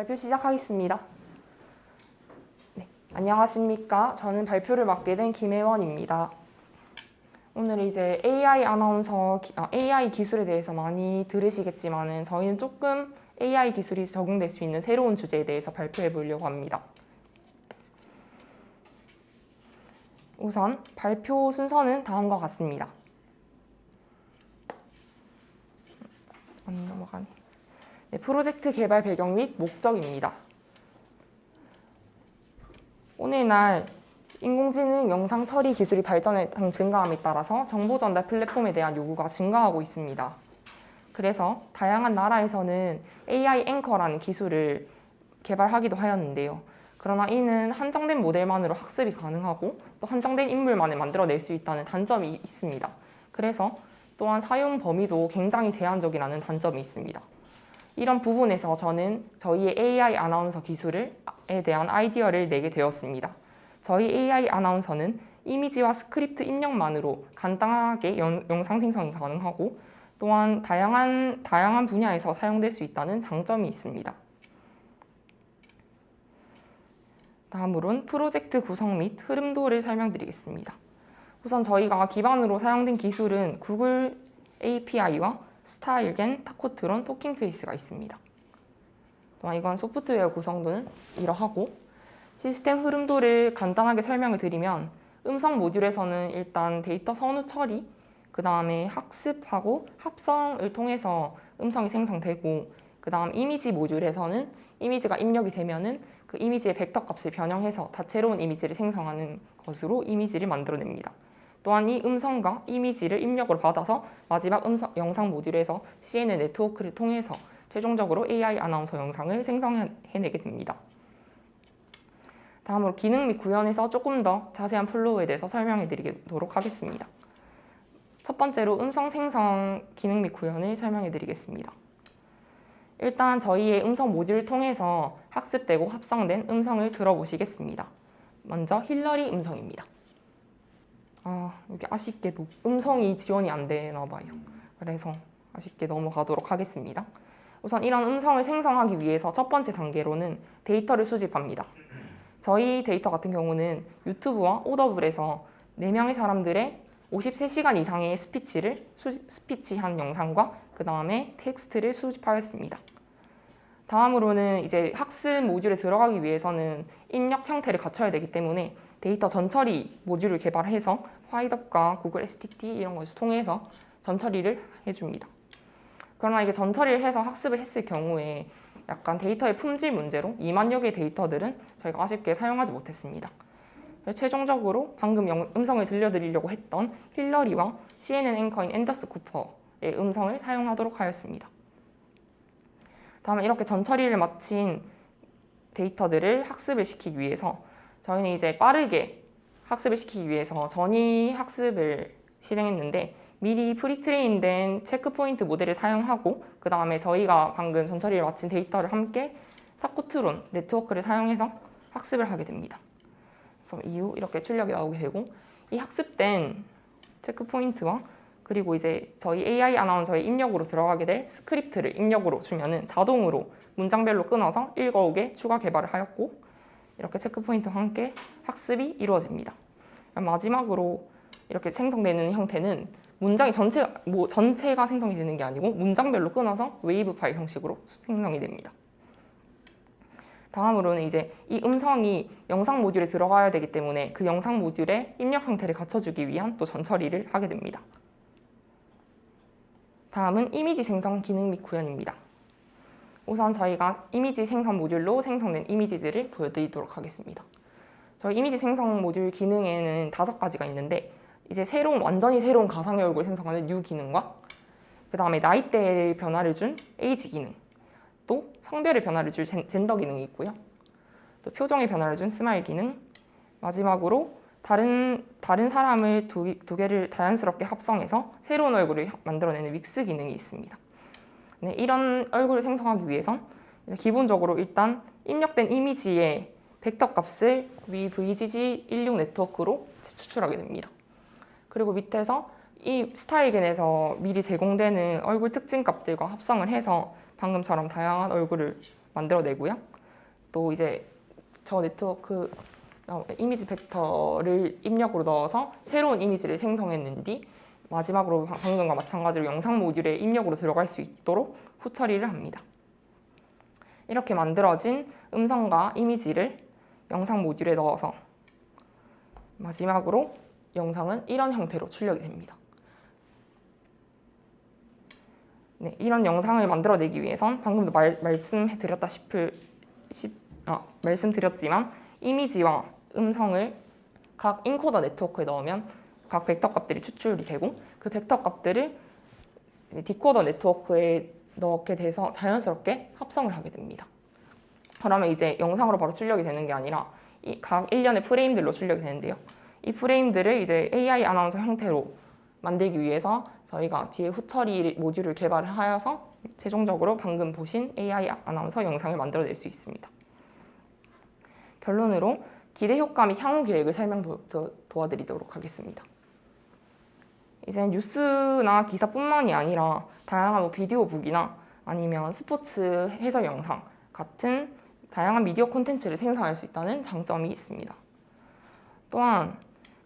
발표 시작하겠습니다. 네, 안녕하십니까. 저는 발표를 맡게 된 김혜원입니다. 오늘 이제 AI 아나운서, 기- 아, AI 기술에 대해서 많이 들으시겠지만은 저희는 조금 AI 기술이 적용될 수 있는 새로운 주제에 대해서 발표해 보려고 합니다. 우선 발표 순서는 다음과 같습니다. 안 넘어가네. 네, 프로젝트 개발 배경 및 목적입니다. 오늘날 인공지능 영상 처리 기술이 발전에 증가함에 따라서 정보 전달 플랫폼에 대한 요구가 증가하고 있습니다. 그래서 다양한 나라에서는 AI 앵커라는 기술을 개발하기도 하였는데요. 그러나 이는 한정된 모델만으로 학습이 가능하고 또 한정된 인물만을 만들어낼 수 있다는 단점이 있습니다. 그래서 또한 사용 범위도 굉장히 제한적이라는 단점이 있습니다. 이런 부분에서 저는 저희의 AI 아나운서 기술에 대한 아이디어를 내게 되었습니다. 저희 AI 아나운서는 이미지와 스크립트 입력만으로 간단하게 영, 영상 생성이 가능하고 또한 다양한, 다양한 분야에서 사용될 수 있다는 장점이 있습니다. 다음으로는 프로젝트 구성 및 흐름도를 설명드리겠습니다. 우선 저희가 기반으로 사용된 기술은 구글 API와 스타일겐, 타코트론, 토킹페이스가 있습니다. 또한 이건 소프트웨어 구성도는 이러하고 시스템 흐름도를 간단하게 설명을 드리면 음성 모듈에서는 일단 데이터 선후 처리, 그 다음에 학습하고 합성을 통해서 음성이 생성되고 그 다음 이미지 모듈에서는 이미지가 입력이 되면은 그 이미지의 벡터 값을 변형해서 다채로운 이미지를 생성하는 것으로 이미지를 만들어냅니다. 또한 이 음성과 이미지를 입력으로 받아서 마지막 음성, 영상 모듈에서 CNN 네트워크를 통해서 최종적으로 AI 아나운서 영상을 생성해내게 됩니다. 다음으로 기능 및 구현에서 조금 더 자세한 플로우에 대해서 설명해 드리도록 하겠습니다. 첫 번째로 음성 생성 기능 및 구현을 설명해 드리겠습니다. 일단 저희의 음성 모듈을 통해서 학습되고 합성된 음성을 들어보시겠습니다. 먼저 힐러리 음성입니다. 아, 여기 아쉽게도 음성이 지원이 안 되나 봐요. 그래서 아쉽게 넘어가도록 하겠습니다. 우선 이런 음성을 생성하기 위해서 첫 번째 단계로는 데이터를 수집합니다. 저희 데이터 같은 경우는 유튜브와 오더블에서 4명의 사람들의 53시간 이상의 스피치를 수, 스피치한 영상과 그 다음에 텍스트를 수집하였습니다. 다음으로는 이제 학습 모듈에 들어가기 위해서는 입력 형태를 갖춰야 되기 때문에 데이터 전처리 모듈을 개발해서 화이트업과 구글 STT 이런 것을 통해서 전처리를 해줍니다. 그러나 이게 전처리를 해서 학습을 했을 경우에 약간 데이터의 품질 문제로 2만여 개의 데이터들은 저희가 아쉽게 사용하지 못했습니다. 최종적으로 방금 영- 음성을 들려드리려고 했던 힐러리와 CNN 앵커인 앤더스 쿠퍼의 음성을 사용하도록 하였습니다. 다음에 이렇게 전처리를 마친 데이터들을 학습을 시키기 위해서 저희는 이제 빠르게 학습을 시키기 위해서 전이 학습을 실행했는데 미리 프리트레인된 체크포인트 모델을 사용하고 그 다음에 저희가 방금 전처리를 마친 데이터를 함께 타코트론 네트워크를 사용해서 학습을 하게 됩니다. 그래서 이후 이렇게 출력이 나오게 되고 이 학습된 체크포인트와 그리고 이제 저희 AI 아나운서의 입력으로 들어가게 될 스크립트를 입력으로 주면은 자동으로 문장별로 끊어서 읽어오게 추가 개발을 하였고 이렇게 체크포인트와 함께 학습이 이루어집니다. 마지막으로 이렇게 생성되는 형태는 문장이 전체 뭐 전체가 생성이 되는 게 아니고 문장별로 끊어서 웨이브 파일 형식으로 생성이 됩니다. 다음으로는 이제 이 음성이 영상 모듈에 들어가야 되기 때문에 그 영상 모듈의 입력 형태를 갖춰주기 위한 또 전처리를 하게 됩니다. 다음은 이미지 생성 기능 및 구현입니다. 우선 저희가 이미지 생성 모듈로 생성된 이미지들을 보여드리도록 하겠습니다. 저희 이미지 생성 모듈 기능에는 다섯 가지가 있는데 이제 새로운 완전히 새로운 가상의 얼굴 생성하는 뉴 기능과 그 다음에 나이대를 변화를 준 에이지 기능 또 성별의 변화를 줄 젠- 젠더 기능이 있고요. 또 표정의 변화를 준 스마일 기능 마지막으로 다른 다른 사람을 두, 두 개를 자연스럽게 합성해서 새로운 얼굴을 만들어내는 믹스 기능이 있습니다. 네, 이런 얼굴을 생성하기 위해선 기본적으로 일단 입력된 이미지의 벡터 값을 위 VGG16 네트워크로 추출하게 됩니다. 그리고 밑에서 이 스타일겐에서 미리 제공되는 얼굴 특징 값들과 합성을 해서 방금처럼 다양한 얼굴을 만들어내고요. 또 이제 저 네트워크 어, 이미지 벡터를 입력으로 넣어서 새로운 이미지를 생성했는 뒤 마지막으로 방- 방금과 마찬가지로 영상 모듈에 입력으로 들어갈 수 있도록 후 처리를 합니다. 이렇게 만들어진 음성과 이미지를 영상 모듈에 넣어서 마지막으로 영상은 이런 형태로 출력이 됩니다. 네, 이런 영상을 만들어내기 위해선 방금도 말, 말씀드렸다시피 시- 아, 말씀드렸지만 이미지와 음성을 각 인코더 네트워크에 넣으면 각 벡터 값들이 추출이 되고 그 벡터 값들을 디코더 네트워크에 넣게 돼서 자연스럽게 합성을 하게 됩니다. 그러면 이제 영상으로 바로 출력이 되는 게 아니라 이각 일련의 프레임들로 출력이 되는데요. 이 프레임들을 이제 AI 아나운서 형태로 만들기 위해서 저희가 뒤에 후처리 모듈을 개발을 하여서 최종적으로 방금 보신 AI 아나운서 영상을 만들어낼 수 있습니다. 결론으로 기대 효과 및 향후 계획을 설명 도, 도, 도와드리도록 하겠습니다. 이제 뉴스나 기사뿐만이 아니라 다양한 뭐 비디오 북이나 아니면 스포츠 해설 영상 같은 다양한 미디어 콘텐츠를 생산할 수 있다는 장점이 있습니다. 또한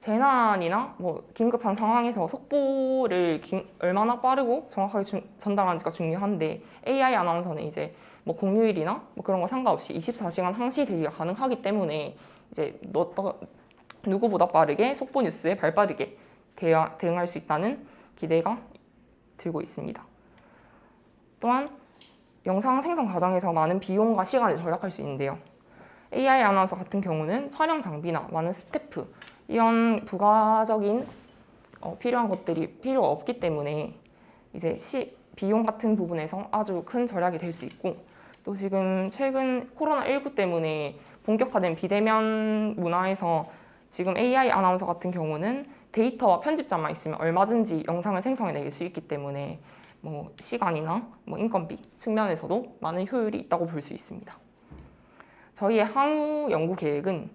재난이나 뭐 긴급한 상황에서 속보를 긴- 얼마나 빠르고 정확하게 주- 전달하는지가 중요한데 AI 아나운서는 이제 뭐 공휴일이나 뭐 그런 거 상관없이 24시간 항시 대기가 가능하기 때문에 이제 누구보다 빠르게 속보 뉴스에 발빠르게 대응할 수 있다는 기대가 들고 있습니다. 또한 영상 생성 과정에서 많은 비용과 시간을 절약할 수 있는데요. AI 아나운서 같은 경우는 촬영 장비나 많은 스태프 이런 부가적인 어, 필요한 것들이 필요가 없기 때문에 이제 시, 비용 같은 부분에서 아주 큰 절약이 될 수 있고 또 지금 최근 코로나19 때문에 본격화된 비대면 문화에서 지금 AI 아나운서 같은 경우는 데이터와 편집자만 있으면 얼마든지 영상을 생성해낼 수 있기 때문에 뭐 시간이나 뭐 인건비 측면에서도 많은 효율이 있다고 볼 수 있습니다. 저희의 향후 연구 계획은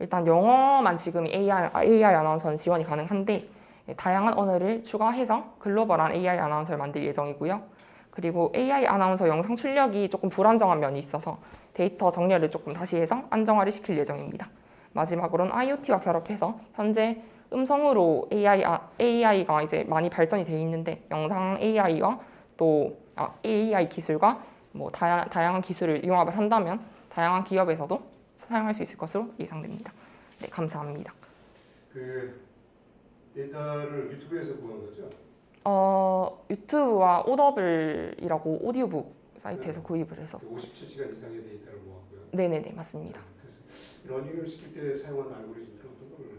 일단 영어만 지금 AI, AI 아나운서는 지원이 가능한데 다양한 언어를 추가해서 글로벌한 AI 아나운서를 만들 예정이고요. 그리고 AI 아나운서 영상 출력이 조금 불안정한 면이 있어서 데이터 정렬을 조금 다시 해서 안정화를 시킬 예정입니다. 마지막으로는 IoT와 결합해서 현재 음성으로 AI, 아, AI가 이제 많이 발전이 되어 있는데 영상 AI와 또 아, AI 기술과 뭐 다양, 다양한 기술을 융합을 한다면 다양한 기업에서도 사용할 수 있을 것으로 예상됩니다. 네, 감사합니다. 그 데이터를 유튜브에서 보는 거죠? 어, 유튜브와 오더블이라고 오디오북 사이트에서 구입을 해서 57시간 이상의 데이터를 모았고요. 네네네 맞습니다. 그래서 러닝을 시킬 때 사용하는 알고리즘들은 어떤 걸?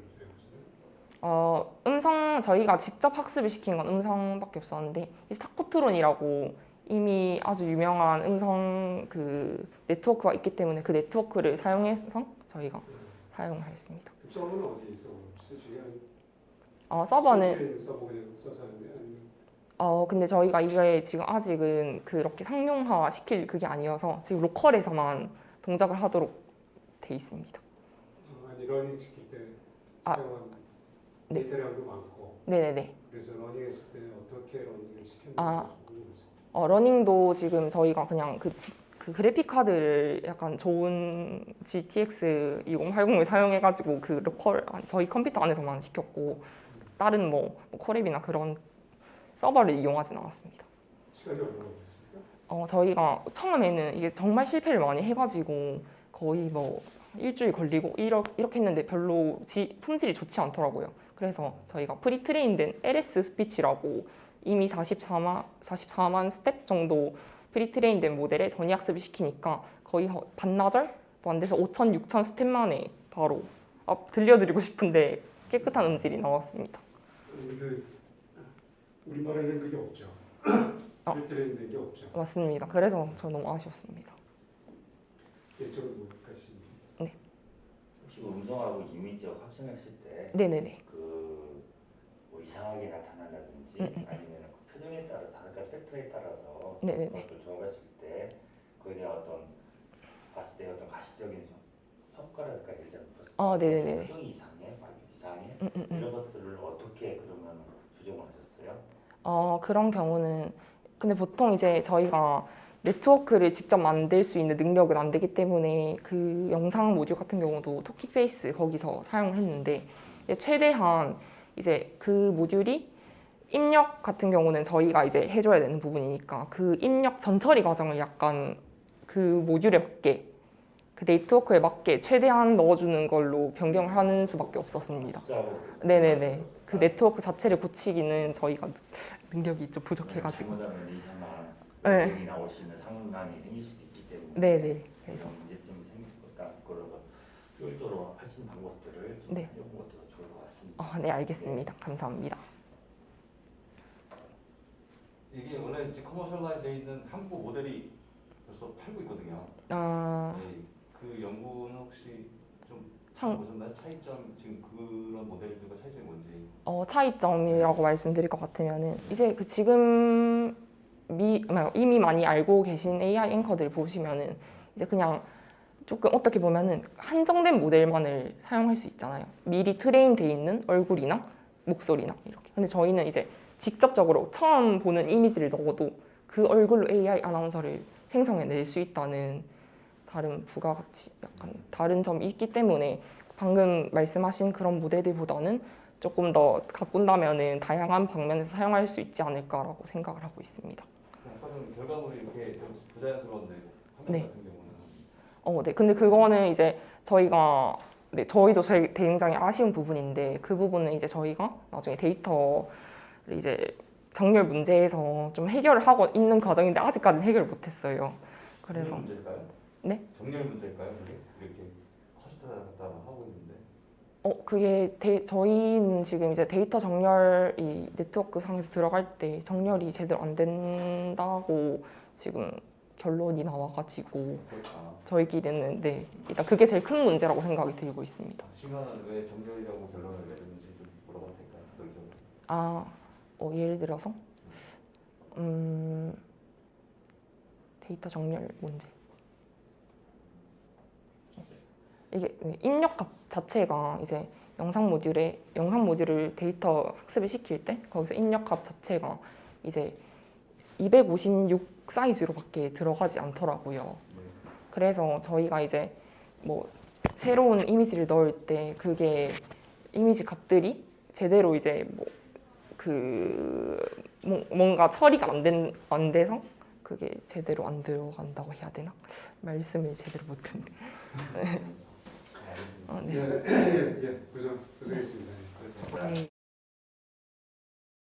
어, 음성 저희가 직접 학습을 시킨 건 음성밖에 없었는데 이 스타코트론이라고 이미 아주 유명한 음성 그 네트워크가 있기 때문에 그 네트워크를 사용해서 저희가 사용하였습니다. 서버는? 어, 서버는 어 근데 저희가 이게 지금 아직은 그렇게 상용화 시킬 그게 아니어서 지금 로컬에서만 동작을 하도록 돼 있습니다. 어, 아니 러닝 시킬 때 아, 사용한 네. 데이터량도 많고 네네네. 그래서 러닝했을 때 어떻게 러닝을 시켰는지 아. 궁금해서. 어, 러닝도 지금 저희가 그냥 그, 지- 그 그래픽 카드를 약간 좋은 GTX 2080을 사용해가지고 그 로컬 아, 저희 컴퓨터 안에서만 시켰고 다른 뭐, 뭐 콜앱이나 그런 서버를 이용하진 않았습니다. 시간이 얼마나 걸렸습니까? 어, 저희가 처음에는 이게 정말 실패를 많이 해가지고 거의 뭐 일주일 걸리고 이렇게, 이렇게 했는데 별로 지, 품질이 좋지 않더라고요. 그래서 저희가 프리트레인된 LS 스피치라고 이미 44만, 44만 스텝 정도 프리트레인된 모델에 전이학습을 시키니까 거의 허- 반나절도 안 돼서 5천, 6천 스텝 만에 바로 아, 들려드리고 싶은데 깨끗한 음질이 나왔습니다. 그 우리말에는 그게 없죠. 어. 필터링 된게 없죠. 맞습니다. 그래서 저 너무 아쉬웠습니다. 이쪽은 뭐 같이 혹시 음성하고 이미지하고 합성했을 때 네네네. 이상하게 나타난다든지 음, 음. 아니면 그 표정에 따라 가지 팩터에 따라서 네네네. 그것도 적었을 때 그에 대한 어떤 봤을 때 어떤 가시적인 성- 성과랄까 예를 들어 아, 네네네. 표정이 이상해, 말이 이상해 음, 음, 음. 이런 것들을 어떻게 그러면 조정을 하셨어요? 어, 그런 경우는 근데 보통 이제 저희가 네트워크를 직접 만들 수 있는 능력은 안 되기 때문에 그 영상 모듈 같은 경우도 토키페이스 거기서 사용을 했는데 이제 최대한 이제 그 모듈이 입력 같은 경우는 저희가 이제 해줘야 되는 부분이니까 그 입력 전 처리 과정을 약간 그 모듈에 맞게 그 네트워크에 맞게 최대한 넣어주는 걸로 변경을 하는 수밖에 없었습니다. 네네네. 그 네트워크 자체를 고치기는 저희가 능력이 좀 부족해가지고. 잘못하면 2, 3만 네. 원이 나올 수 있는 상황이 생길 수도 있기 때문에 네네. 그래서 문제점이 생길 거다. 그걸 효율적으로 할수 있는 방법들을 좀 네. 같습니다. 어, 네 알겠습니다. 감사합니다. 이게 원래 이제 커머셜라이즈 돼 있는 한국 모델이 벌써 팔고 있거든요. 아, 네, 그 연구는 혹시 좀 한- 보셨나요? 차이점 지금 그런 모델들과 차이점이 뭔지. 어, 차이점이라고 말씀드릴 것 같으면은 이제 그 지금 미, 뭐, 이미 많이 알고 계신 AI 앵커들 보시면은 이제 그냥 조금 어떻게 보면은 한정된 모델만을 사용할 수 있잖아요. 미리 트레인 돼 있는 얼굴이나 목소리나 이렇게. 근데 저희는 이제 직접적으로 처음 보는 이미지를 넣어도 그 얼굴로 AI 아나운서를 생성해낼 수 있다는 다른 부가가치, 약간 다른 점이 있기 때문에 방금 말씀하신 그런 모델들보다는 조금 더 가꾼다면은 다양한 방면에서 사용할 수 있지 않을까라고 생각을 하고 있습니다. 아까 좀 결과물이 이렇게 좀 부자연스러운데 네. 어, 네. 근데 그거는 이제 저희가 네, 저희도 저희 굉장히 아쉬운 부분인데 그 부분은 이제 저희가 나중에 데이터를 이제 정렬 문제에서 좀 해결을 하고 있는 과정인데 아직까지는 해결을 못했어요. 그래서 정렬 문제일까요? 네? 정렬 문제일까요? 이렇게 커졌다 갔다 하고 있는데. 어 그게 데, 저희는 지금 이제 데이터 정렬이 네트워크 상에서 들어갈 때 정렬이 제대로 안 된다고 지금 결론이 나와가지고 아, 저희끼리는 네 일단 그게 제일 큰 문제라고 생각이 들고 있습니다. 시간은 왜 정렬이라고 결론을 내렸는지 좀 물어봐도 될까요? 논리적으로. 아 어, 예를 들어서 음 데이터 정렬 문제 이게 네, 입력 값 자체가 이제 영상 모듈에 영상 모듈을 데이터 학습을 시킬 때 거기서 입력 값 자체가 이제 256 사이즈로밖에 들어가지 않더라고요. 네. 그래서 저희가 이제 뭐 새로운 이미지를 넣을 때 그게 이미지 값들이 제대로 이제 뭐 그 뭔가 처리가 안, 된, 안 돼서 그게 제대로 안 들어간다고 해야 되나 말씀을 제대로 못했네. 알겠습니다. 어, 예, 네. 예, 예, 고생, 고생했습니다. 그래서 네.